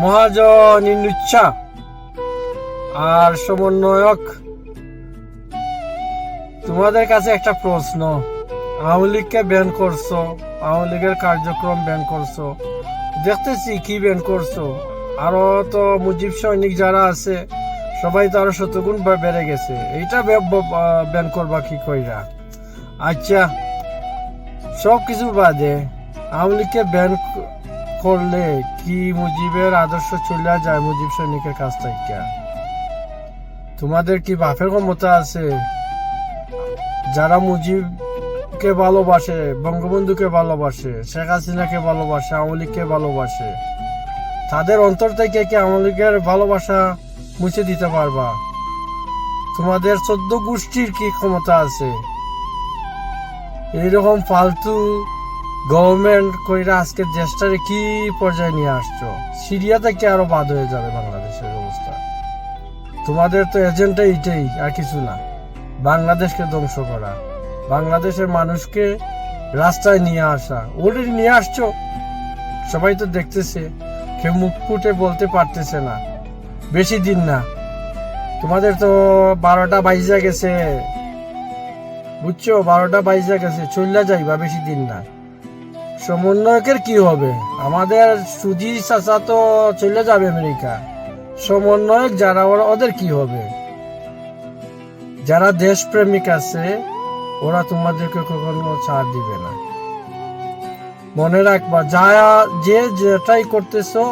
মহাজন ইনুচ্ছা আর সমন্বয়ক। তোমাদের কাছে একটা প্রশ্ন। আওয়ামী লীগকে ব্যান করছ, আওয়ামী লীগের কার্যক্রম ব্যান করছ। দেখতেছি কি ব্যান করছ। আরও তো মুজিব সৈনিক যারা আছে, সবাই তো আরও শতগুণ বেড়ে গেছে। এইটা ব্যান করবা কি কইরা? আচ্ছা সব কিছু বাদে, আওয়ামী লীগকে ব্যান করলে কি মুজিবের আদর্শ চলে যায় মুজিব সৈনিকের কাছ থেকে? তোমাদের কি বাপের ক্ষমতা আছে? যারা মুজিবকে ভালোবাসে, বঙ্গবন্ধুকে ভালোবাসে, শেখ হাসিনাকে ভালোবাসে, আওয়ামী লীগকে ভালোবাসে, তাদের অন্তর থেকে কি আওয়ামী লীগের ভালোবাসা মুছে দিতে পারবা? তোমাদের চোদ্দ গোষ্ঠীর কি ক্ষমতা আছে? এইরকম ফালতু গভর্নমেন্ট কইরা আজকে দেশটারে কি পর্যায়ে নিয়ে আসছো? সিরিয়া থেকে আরও বাদ হয়ে যাবে বাংলাদেশের অবস্থা? তোমাদের তো এজেন্টটা এইটাই আর কিছু না। বাংলাদেশকে ধ্বংস করা। বাংলাদেশের মানুষকে রাস্তায় নিয়ে আসা। অলরেডি নিয়ে আসছো? সবাই তো দেখতেছে। কেউ মুখ ফুটে বলতে পারতেছে না। বেশি দিন না। তোমাদের তো বারোটা বাইজা গেছে। বুঝছ? বারোটা বাইজা গেছে। চল্লা যাইবা বেশি দিন না। সমন্বয়কের কি হবে? আমাদের সুজি চাচা তো চলে যাবে আমেরিকা। সমন্বয়ক যারা, ওরা ওদের কি হবে? যারা দেশপ্রেমিক আছে, ওরা তোমাদেরকে কখনো ছাড় দিবে না। মনে রাখবা যা যে যেটাই করতেছো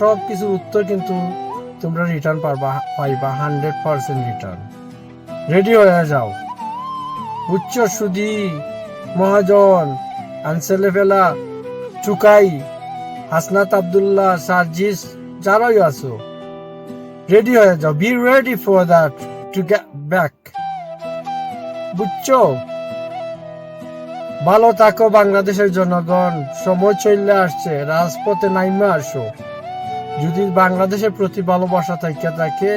সব কিছু উত্তর কিন্তু তোমরা রিটার্ন পারবা, পাইবা হান্ড্রেড পার্সেন্ট রিটার্ন রেডি হয়ে যাও। উচ্চ সুদি মহাজন আনসেলে ফেলা, চুকাই, হাসনাত আবদুল্লাহ, সার্জিস, যারাই আছো। রেডি হয়ে যাও be ready for that to get back বুঝছ? ভালো থাকো বাংলাদেশের জনগণ, সময় চলে আসছে, রাজপথে নাইমে আসো। যদি বাংলাদেশের প্রতি ভালোবাসা থাকে থাকে,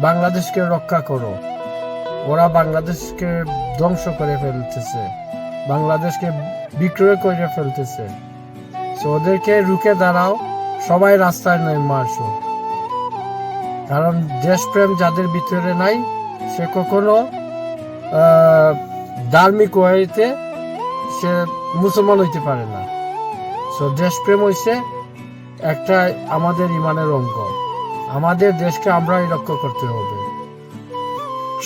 বাংলাদেশকে রক্ষা করো। ওরা বাংলাদেশকে ধ্বংস করে ফেলতেছে। বাংলাদেশকে বিক্রয় করে ফেলতেছে। So, ওদেরকে রুখে দাঁড়াও, সবাই রাস্তায় নেমে আসো কারণ দেশপ্রেম যাদের ভিতরে নাই, সে কখনো ধার্মিক ওয়েতে সে মুসলমান হইতে পারে না। সো দেশপ্রেম হইছে একটা আমাদের ইমানের অঙ্গ। আমাদের দেশকে আমরাই রক্ষা করতে হবে।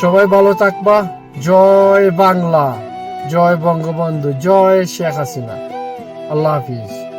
সবাই ভালো থাকবা। জয় বাংলা। জয় বঙ্গবন্ধু জয় শেখ হাসিনা। আল্লাহ হাফিজ।